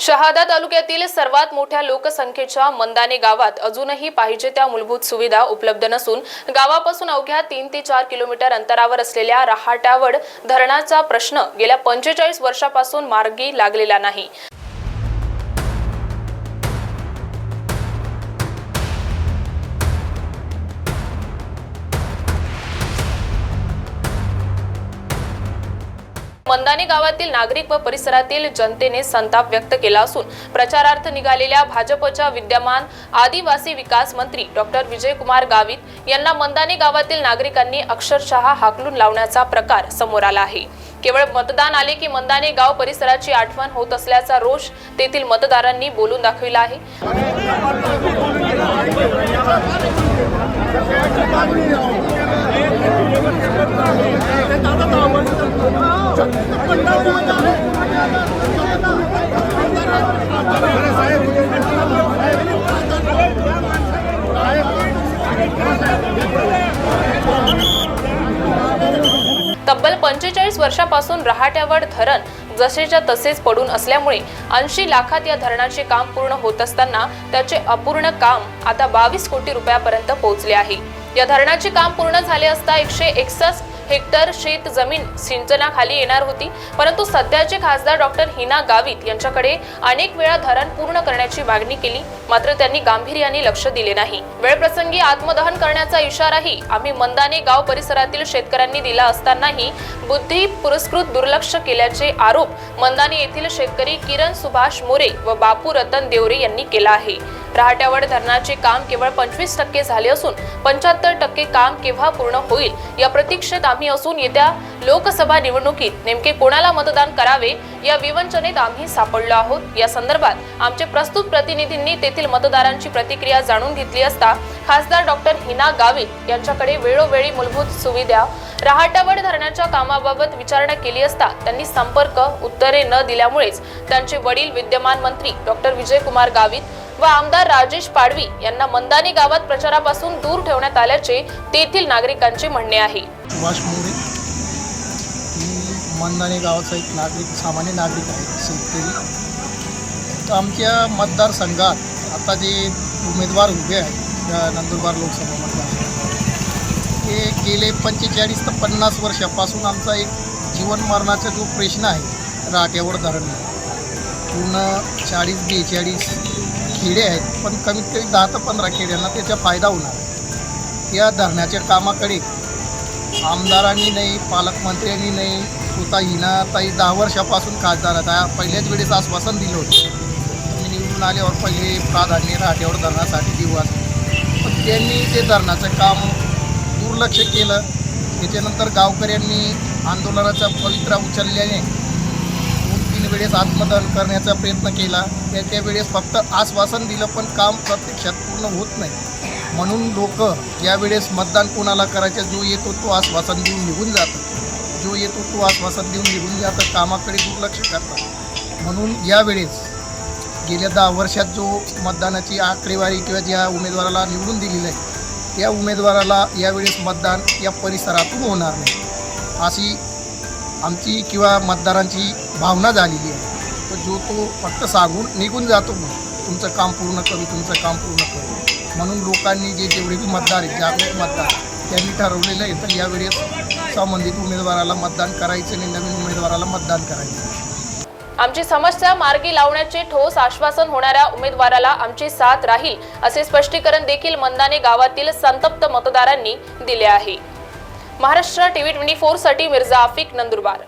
शहादा तालुक्यातील सर्वात मोठ्या लोकसंख्येच्या मंदाने गावात अजूनही पाहिजे त्या मूलभूत सुविधा उपलब्ध नसून गावापासून अवघ्या तीन ते चार किलोमीटर अंतरावर असलेल्या रहाटावड धरणाचा प्रश्न गेल्या पंचेचाळीस वर्षापासून मार्गी लागलेला नाही. मंदाने गावातील नागरिक व परिसरातील जनतेने संताप व्यक्त केला असून प्रचारार्थ निघालेल्या भाजपच्या विद्यमान आदिवासी विकास मंत्री डॉक्टर विजयकुमार गावित यांना मंदाने गावातील नागरिकांनी अक्षरशः हाकलून लावण्याचा प्रकार समोर आला आहे. केवळ मतदान आले की मंदाने गाव परिसराची आठवण होत असल्याचा रोष तेथील मतदारांनी बोलून दाखविला आहे. तब्बल पंचेचाळीस वर्षापासून रहाट्यावर धरण जसेच्या तसेच पडून असल्यामुळे ऐंशी लाखात या धरणाचे काम पूर्ण होत असताना त्याचे अपूर्ण काम आता बावीस कोटी रुपयापर्यंत पोहोचले आहे. या धरणाचे काम पूर्ण झाले असता एकशे एकसष्ट हेक्टर शेत जमीन सिंचनाखाली येणार होती. परंतु सध्याचे खासदार डॉक्टर हिना गावित यांच्याकडे अनेक वेळा धरण पूर्ण करण्याची मागणी केली. मात्र त्यांनी गांभीर्याने लक्ष दिले नाही. वेळप्रसंगी आत्मदहन करण्याचा इशाराही आम्ही मंदाने गाव परिसरातील शेतकऱ्यांनी दिला असतानाही बुद्धी पुरस्कृत दुर्लक्ष केल्याचे आरोप मंदाने येथील शेतकरी किरण सुभाष मोरे व बापू रतन देवरे यांनी केला आहे. रहाट्यावर धरणाचे काम केवळ पंचवीस टक्के झाले असून पंच्याहत्तर टक्के काम केव्हा पूर्ण होईल या प्रतीक्षेत आम्ही असून येत्या लोकसभा निवडणुकीत नेमके कोणाला मतदान करावे या विवंचनेत आम्ही सापडलो आहोत. या संदर्भात आमचे प्रस्तुत प्रतिनिधींनी तेथील मतदारांची प्रतिक्रिया जाणून घेतली असता खासदार डॉक्टर हिना गावित यांच्याकडे वेळोवेळी मूलभूत सुविधा रहाटावड धरणाच्या कामाबाबत विचारणा केली असता त्यांनी संपर्क उत्तरे न दिल्यामुळेच त्यांचे वडील विद्यमान मंत्री डॉक्टर विजयकुमार गावित व आमदार राजेश पाडवी यांना मंदानी गावात प्रचारापासून दूर ठेवण्यात आल्याचे तेथील नागरिकांचे म्हणणे आहे. सुभाष मोरे मी मंदाणे गावाचा एक नागरिक सामान्य नागरिक आहे शेतकरी. तर आमच्या मतदारसंघात आता जे उमेदवार उभे आहेत नंदुरबार लोकसभा मतदारसंघात ते गेले पंचेचाळीस ते पन्नास वर्षापासून आमचा एक जीवन मरणाचा जो प्रश्न आहे राट्यावर धरण पूर्ण चाळीस बेचाळीस खेडे आहेत पण कमीत कमी दहा ते पंधरा खेड्यांना त्याचा फायदा होणार. या धरणाच्या कामाकडे आमदारांनी नाही पालकमंत्र्यांनी नाही स्वतः हिनाताई दहा वर्षापासून खासदार आता पहिल्याच वेळेस आश्वासन दिलं होतं. मी निवडून आल्यावर पहिले प्राधान्य राहट्यावर धरणासाठी देऊ असं. पण त्यांनी ते धरणाचं काम दुर्लक्ष केलं. त्याच्यानंतर गावकऱ्यांनी आंदोलनाचा पवित्रा उचलल्याने तीन वेळेस आत्मदहन करण्याचा प्रयत्न केला. त्याच्या वेळेस फक्त आश्वासन दिलं पण काम प्रत्यक्षात पूर्ण होत नाही. म्हणून लोक यावेळेस मतदान कोणाला करायचं जो येतो तो आश्वासन देऊन निघून जातं. जो येतो तो आश्वासन देऊन निघून जातं कामाकडे दुर्लक्ष करतात. म्हणून यावेळेस गेल्या दहा वर्षात जो मतदानाची आकडेवारी किंवा ज्या उमेदवाराला निवडून दिलेली आहे त्या उमेदवाराला यावेळेस मतदान या परिसरातून होणार नाही. अशी आमची किंवा मतदारांची भावना झालेली आहे. तर जो तो फक्त सांगून निघून जातो तुमचं काम पूर्ण करू तुमचं काम पूर्ण करू. म्हणून लोकांनी जे जेवढे बी मतदार आहेत जागरूक मतदार त्यांनी ठरवलेलं आहे तर यावेळेस संबंधित उमेदवाराला मतदान करायचं आणि नवीन उमेदवाराला मतदान करायचं. आमची समस्या मार्गी लावण्याचे ठोस आश्वासन होणाऱ्या उमेदवाराला आमची साथ राहील असे स्पष्टीकरण देखील मंदाने गावातील संतप्त मतदारांनी दिले आहे. महाराष्ट्र टीव्ही ट्वेंटी फोरसाठी मिर्झा आफिक नंदुरबार.